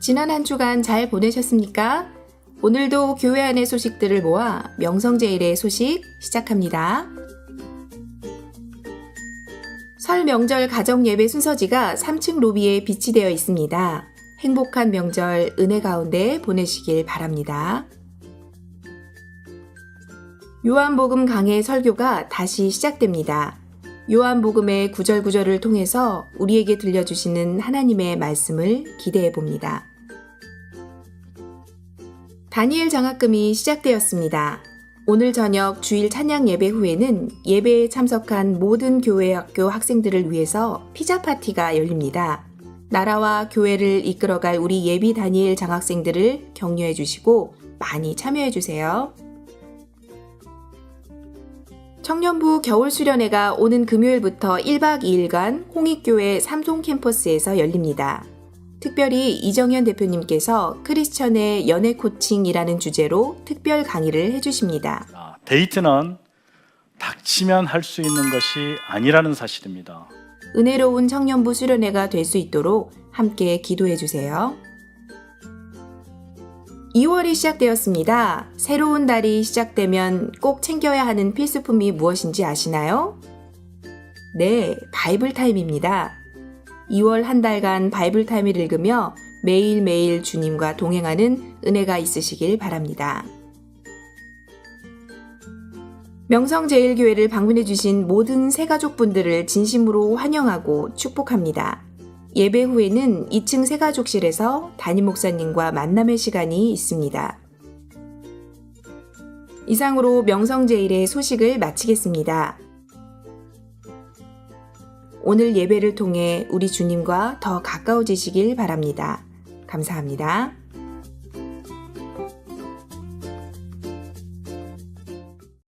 지난 한 주간 잘 보내셨습니까? 오늘도 교회 안의 소식들을 모아 명성제일의 소식 시작합니다. 설 명절 가정 예배 순서지가 3층 로비에 비치되어 있습니다. 행복한 명절 은혜 가운데 보내시길 바랍니다. 요한복음 강해 설교가 다시 시작됩니다. 요한복음의 구절구절을 통해서 우리에게 들려주시는 하나님의 말씀을 기대해 봅니다. 다니엘 장학금이 시작되었습니다. 오늘 저녁 주일 찬양 예배 후에는 예배에 참석한 모든 교회 학교 학생들을 위해서 피자 파티가 열립니다. 나라와 교회를 이끌어갈 우리 예비 다니엘 장학생들을 격려해 주시고 많이 참여해 주세요. 청년부 겨울 수련회가 오는 금요일부터 1박 2일간 홍익교회 삼송 캠퍼스에서 열립니다. 특별히 이정현 대표님께서 크리스천의 연애 코칭이라는 주제로 특별 강의를 해주십니다. 아, 데이트는 닥치면 할 수 있는 것이 아니라는 사실입니다. 은혜로운 청년부 수련회가 될 수 있도록 함께 기도해 주세요. 2월이 시작되었습니다. 새로운 달이 시작되면 꼭 챙겨야 하는 필수품이 무엇인지 아시나요? 네, 바이블 타임입니다. 2월 한 달간 바이블 타임을 읽으며 매일매일 주님과 동행하는 은혜가 있으시길 바랍니다. 명성제일교회를 방문해주신 모든 새가족분들을 진심으로 환영하고 축복합니다. 예배 후에는 2층 새가족실에서 담임 목사님과 만남의 시간이 있습니다. 이상으로 명성제일의 소식을 마치겠습니다. 오늘 예배를 통해 우리 주님과 더 가까워지시길 바랍니다. 감사합니다.